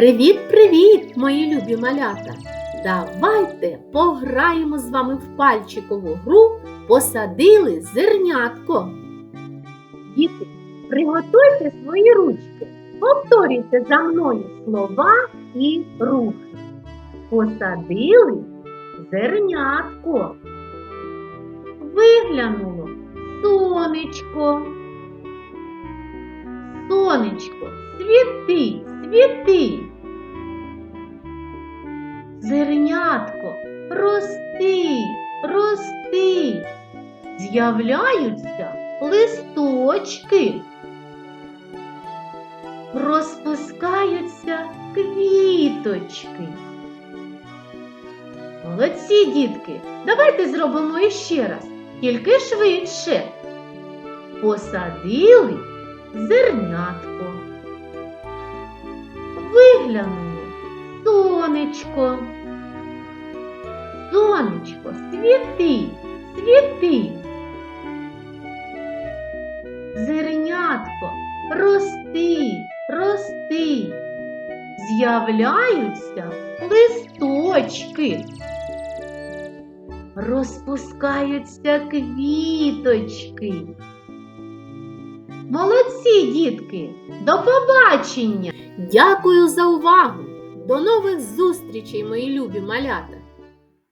Привіт-привіт, мої любі малята! Давайте пограємо з вами в пальчикову гру Посадили зернятко. Діти, приготуйте свої ручки. Повторюйте за мною слова і рухи. Посадили зернятко. Виглянуло сонечко. Сонечко, світи, світи. Зернятко, рости, рости. З'являються листочки. Розпускаються квіточки. Молодці, дітки, давайте зробимо іще раз, тільки швидше. Посадили зернятко. Виглянуло сонечко. Сонечко, світи, світи. Зернятко, рости, рости. З'являються листочки. Розпускаються квіточки. Молодці, дітки! До побачення! Дякую за увагу! До нових зустрічей, мої любі малята!